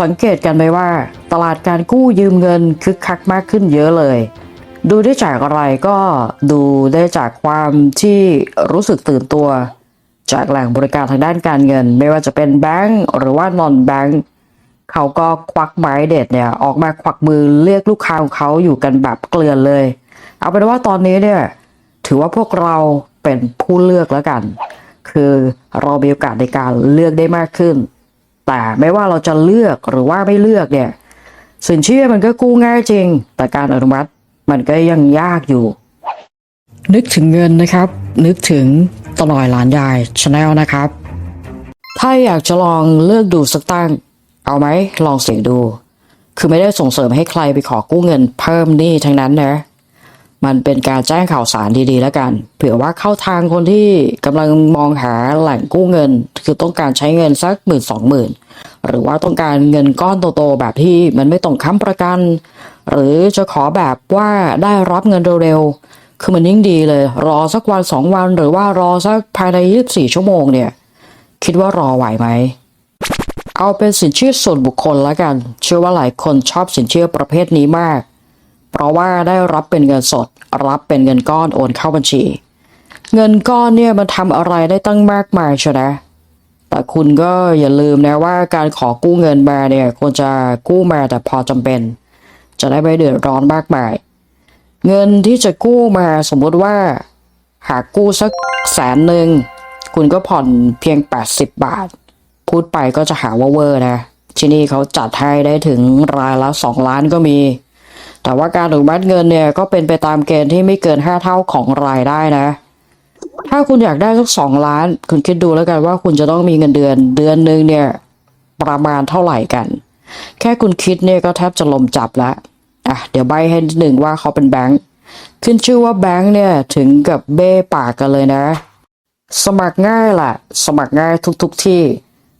สังเกตกันไหมว่า ตลาดการกู้ยืมเงินคึกคักมากขึ้นเยอะเลย ดูได้จากอะไรก็ดูได้จากความที่รู้สึกตื่นตัว จากแหล่งบริการทางด้านการเงิน ไม่ว่าจะเป็นแบงก์หรือว่านอนแบงก์เขาก็ควักไม้เด็ดเนี่ยออกมาควักมือเรียกลูกค้าของเขาอยู่กันแบบเกลือนเลย เอาเป็นว่าตอนนี้เนี่ยถือว่าพวกเราเป็นผู้เลือกแล้วกัน คือเรามีโอกาสในการเลือกได้มากขึ้น แต่ไม่ว่าเราจะเลือกหรือว่าไม่เลือกเนี่ยสินเชื่อมันก็กู้ง่ายจริง แต่การอนุมัติมันก็ยังยากอยู่ นึกถึงเงินนะครับ นึกถึงตลอยหลานยายชาแนลนะครับ ถ้าอยากจะลองเลือกดูสักตั้ง เอาไหมลองเสี่ยงดู คือไม่ได้ส่งเสริมให้ใครไปขอกู้เงินเพิ่มหนี้ทั้งนั้นนะ มันเป็นการแจ้งข่าวสารดีๆแล้วกัน เผื่อว่าเข้าทางคนที่กำลังมองหาแหล่งกู้เงิน คือต้องการใช้เงินสักหมื่นสองหมื่นหรือว่าต้องการเงินก้อนโตๆแบบที่มันไม่ต้องค้ำประกัน หรือจะขอแบบว่าได้รับเงินเร็วๆคือมันยิ่งดีเลย รอสักวันสองวัน หรือว่ารอสักภายใน24ชั่วโมงเนี่ย คิดว่ารอไหวไหมเอาเป็นสินเชื่อส่วนบุคคลแล้วกัน เชื่อว่าหลายคนชอบสินเชื่อประเภทนี้มาก เพราะว่าได้รับเป็นเงินสด รับเป็นเงินก้อนโอนเข้าบัญชี เงินก้อนเนี่ยมันทำอะไรได้ตั้งมากมายใช่ไหมแต่คุณก็อย่าลืมนะว่าการขอกู้เงินมาเนี่ยควรจะกู้มาแต่พอจำเป็น จะได้ไม่เดือดร้อนมากมาย เงินที่จะกู้มาสมมติว่า หากกู้สักแสนหนึ่งคุณก็ผ่อนเพียง 80 บาท พูดไปก็จะหาว่าเวอร์นะ ที่นี่เขาจัดให้ได้ถึงรายละ 2 ล้านก็มี แต่ว่าการอนุมัติเงินเนี่ยก็เป็นไปตามเกณฑ์ที่ไม่เกิน 5 เท่าของรายได้นะ ถ้าคุณอยากได้สักสองล้าน คุณคิดดูแล้วกันว่าคุณจะต้องมีเงินเดือน เดือนหนึ่งเนี่ยประมาณเท่าไหร่กัน แค่คุณคิดเนี่ยก็แทบจะลมจับแล้วอะเดี๋ยวใบให้หนึ่งว่าเขาเป็นแบงค์ขึ้นชื่อว่าแบงค์เนี่ยถึงกับเบ้ปากกันเลยนะ สมัครง่ายแหละสมัครง่ายทุกๆทที่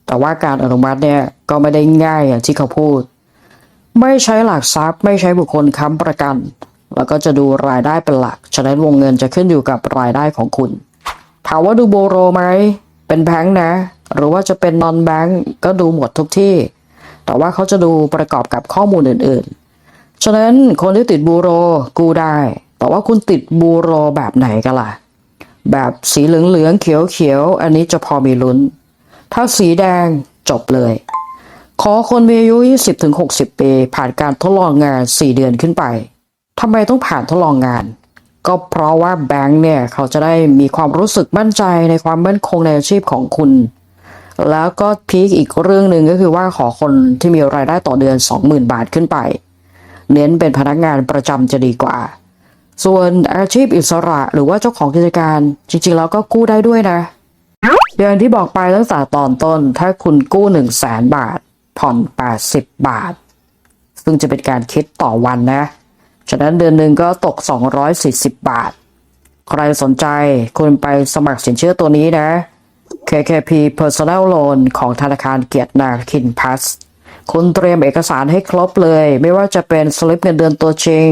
แต่ว่าการอนุมัติเนี่ยก็ไม่ได้ง่ายอย่างที่เขาพูด ไม่ใช้หลักทรัพย์ ไม่ใช้บุคคลค้ำประกัน แล้วก็จะดูรายได้เป็นหลัก ฉะนั้นวงเงินจะขึ้นอยู่กับรายได้ของคุณ ถามว่าดูโบโรไหม เป็นแบงค์นะ หรือว่าจะเป็นนอนแบงค์ก็ดูหมดทุกที่ แต่ว่าเขาจะดูประกอบกับข้อมูลอื่นๆ ฉะนั้นคนที่ติดบูโรกู้ได้ แต่ว่าคุณติดบูโรแบบไหนกันล่ะ แบบสีเหลืองๆเขียวๆ อันนี้จะพอมีลุ้น ถ้าสีแดงจบเลย ขอคนมีอายุ 20-60 ปี ผ่านการทดลองงาน 4 เดือนขึ้นไปทำไมต้องผ่านทดลองงาน ก็เพราะว่าแบงค์เนี่ย เขาจะได้มีความรู้สึกมั่นใจในความมั่นคงในอาชีพของคุณ แล้วก็พีคอีกเรื่องหนึ่งก็คือว่าขอคนที่มีรายได้ต่อเดือน 20,000 บาทขึ้นไป เน้นเป็นพนักงานประจำจะดีกว่า ส่วนอาชีพอิสระหรือว่าเจ้าของกิจการจริงๆแล้วก็กู้ได้ด้วยนะอย่างที่บอกไปตั้งแต่ตอนต้น ถ้าคุณกู้1 0 0 0 0แสนบาท ผ่อน 80 บาท ซึ่งจะเป็นการคิดต่อวันนะ ฉะนั้นเดือนหนึ่งก็ตก 240 บาท ใครสนใจคุณไปสมัครสินเชื่อตัวนี้นะ KKP Personal Loan ของธนาคารเกียรตินาคินพัสคุณเตรียมเอกสารให้ครบเลย ไม่ว่าจะเป็นสลิปเงินเดือนตัวจริง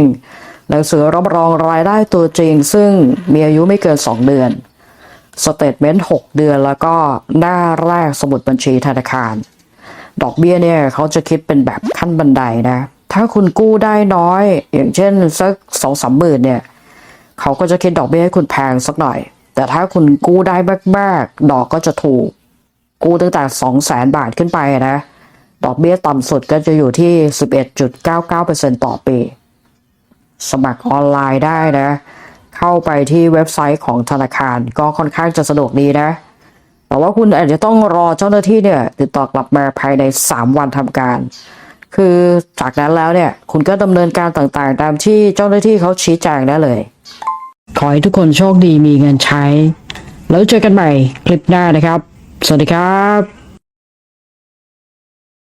หนังสือรับรองรายได้ตัวจริง ซึ่งมีอายุไม่เกิน 2 เดือนสเตทเมนต์6เดือนแล้วก็หน้าแรกสมุดบัญชีธนาคาร ดอกเบี้ยเนี่ยเขาจะคิดเป็นแบบขั้นบันไดนะ ถ้าคุณกู้ได้น้อย อย่างเช่นสักสองสามหมื่นเนี่ยเขาก็จะคิดดอกเบี้ยให้คุณแพงสักหน่อย แต่ถ้าคุณกู้ได้มากๆดอกก็จะถูก กู้ตั้งแต่สองแสนบาทขึ้นไปนะ ดอกเบี้ยต่ำสุดก็จะอยู่ที่11.99%ต่อปี สมัครออนไลน์ได้นะ เข้าไปที่เว็บไซต์ของธนาคารก็ค่อนข้างจะสะดวกดีนะ แต่ว่าคุณอาจจะต้องรอเจ้าหน้าที่เนี่ยติดต่อกลับมาภายใน 3 วันทำการ คือจากนั้นแล้วเนี่ยคุณก็ดำเนินการต่างๆ ตามที่เจ้าหน้าที่เขาชี้แจงได้เลย ขอให้ทุกคนโชคดีมีเงินใช้ แล้วเจอกันใหม่คลิปหน้านะครับ สวัสดีครับ